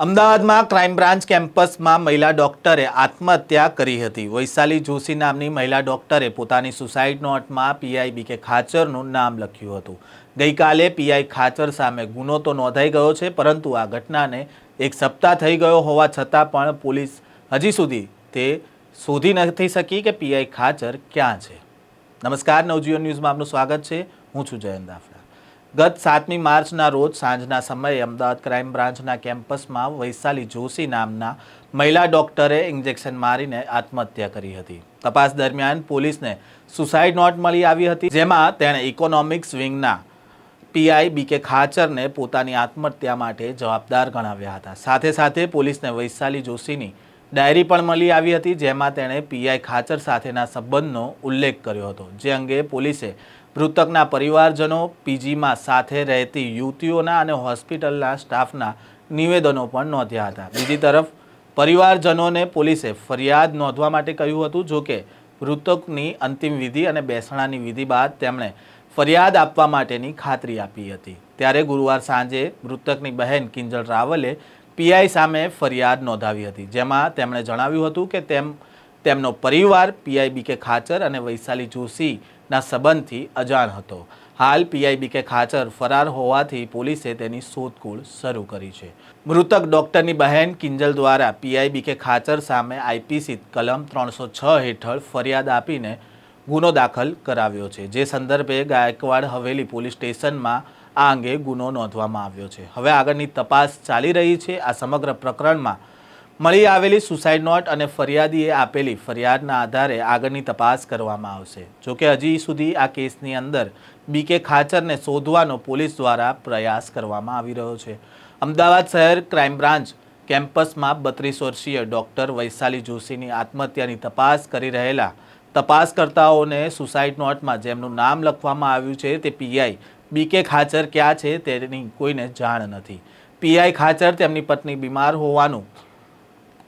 અમદાવાદમાં crime branch કેમ્પસમાં મહિલા ડોક્ટરે આત્મહત્યા કરી હતી. વૈશાલી જોશી નામની મહિલા ડોક્ટરે પોતાની સુસાઇડ નોટમાં પીઆઈ બીકે ખાચરનું નામ લખ્યું હતું. ગઈકાલે પીઆઈ ખાચર સામે ગુનો તો નોંધાઈ ગયો છે, પરંતુ આ ઘટનાને એક સપ્તાહ થઈ ગયો હોવા છતાં પણ પોલીસ હજી સુધી તે શોધી નથી શકી કે પીઆઈ ખાચર ક્યાં છે. નમસ્કાર, નવજીવન ન્યૂઝમાં આપનું સ્વાગત છે. હું છું જયંત દાફડા. ગત સાતમી માર્ચના રોજ સાંજના સમયે અમદાવાદ ક્રાઇમ બ્રાન્ચના કેમ્પસમાં વૈશાલી જોશી નામના મહિલા ડોક્ટરે ઇન્જેક્શન મારીને આત્મહત્યા કરી હતી. તપાસ દરમિયાન પોલીસને સુસાઇડ નોટ મળી આવી હતી, જેમાં તેણે ઇકોનોમિક્સ વિંગના પીઆઈ બીકે ખાચરને પોતાની આત્મહત્યા માટે જવાબદાર ગણાવ્યા હતા. સાથે સાથે પોલીસને વૈશાલી જોશીની ડાયરી પણ મળી આવી હતી, જેમાં તેણે પીઆઈ ખાચર સાથેના સંબંધનો ઉલ્લેખ કર્યો હતો. જે અંગે પોલીસે મૃતકના પરિવારજનો, પીજીમાં સાથે રહેતી યુવતીઓના અને હોસ્પિટલના સ્ટાફના નિવેદનો પણ નોંધ્યા હતા. બીજી તરફ, પરિવારજનોને પોલીસે ફરિયાદ નોંધવા માટે કહ્યું હતું, જો કે મૃતકની અંતિમ વિધિ અને બેસણાની વિધિ બાદ તેમણે ફરિયાદ આપવા માટેની ખાતરી આપી હતી. ત્યારે ગુરુવાર સાંજે મૃતકની બહેન કિંજલ રાવલે પીઆઈ સામે ફરિયાદ નોંધાવી હતી, જેમાં તેમણે જણાવ્યું હતું કે તેમ, તેમનો પરિવાર પીઆઈ બીકે ખાચર અને વૈશાલી જોશીના સંબંધથી અજાણ હતો. હાલ પીઆઈ બીકે ખાચર ફરાર હોવાથી પોલીસે તેની શોધખોળ શરૂ કરી છે. મૃતક ડોક્ટરની બહેન કિંજલ દ્વારા પીઆઈ બીકે ખાચર સામે આઈપીસી કલમ ત્રણસો છ હેઠળ ફરિયાદ આપીને ગુનો દાખલ કરાવ્યો છે. જે સંદર્ભે ગાયકવાડ હવેલી પોલીસ સ્ટેશનમાં આ અંગે ગુનો નોંધવામાં આવ્યો છે. હવે આગળની તપાસ ચાલી રહી છે. આ સમગ્ર પ્રકરણમાં મળી આવેલી સુસાઇડ નોટ અને ફરિયાદીએ આપેલી ફરિયાદના આધારે આગળની તપાસ કરવામાં આવશે. જોકે હજી સુધી આ કેસની અંદર બીકે ખાચરને શોધવાનો પોલીસ દ્વારા પ્રયાસ કરવામાં આવી રહ્યો છે. અમદાવાદ શહેર ક્રાઇમ બ્રાન્ચ કેમ્પસમાં બત્રીસ વર્ષીય ડૉક્ટર વૈશાલી જોશીની આત્મહત્યાની તપાસ કરી રહેલા તપાસકર્તાઓને સુસાઇડ નોટમાં જેમનું નામ લખવામાં આવ્યું છે તે પીઆઈ બીકે ખાચર ક્યાં છે તેની કોઈને જાણ નથી. પીઆઈ ખાચર તેમની પત્ની બીમાર હોવાનું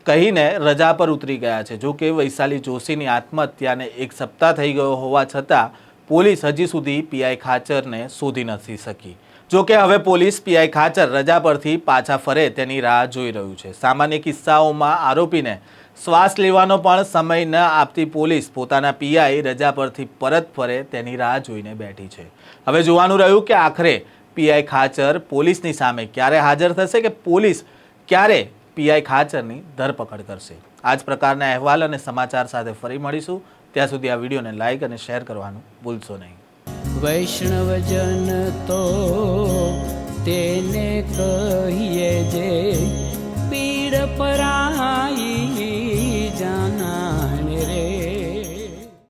કહીને રજા પર ઉતરી ગયા છે. જો કે વૈશાલી જોશીની આત્મહત્યાને એક સપ્તાહ થઈ ગયો હોવા છતાં પોલીસ હજી સુધી પીઆઈ ખાચરને શોધી નથી શકી. જો કે હવે પોલીસ પીઆઈ ખાચર રજા પરથી પાછા ફરે તેની રાહ જોઈ રહ્યું છે. સામાન્ય કિસ્સાઓમાં આરોપીને શ્વાસ લેવાનો પણ સમય ન આપતી પોલીસ પોતાના પીઆઈ રજા પરથી પરત ફરે તેની રાહ જોઈને બેઠી છે. હવે જોવાનું રહ્યું કે આખરે પીઆઈ ખાચર પોલીસની સામે ક્યારે હાજર થશે કે પોલીસ ક્યારે પીઆઈ ખાચરની ધરપકડ કરશે. આ જ પ્રકારના અહેવાલ અને સમાચાર સાથે ફરી મળીશું. ત્યાં સુધી આ વિડીયોને લાઇક અને શેર કરવાનું ભૂલશો નહીં. વૈષ્ણવજન તો તેને કહીએ જે પીડ પરાઈ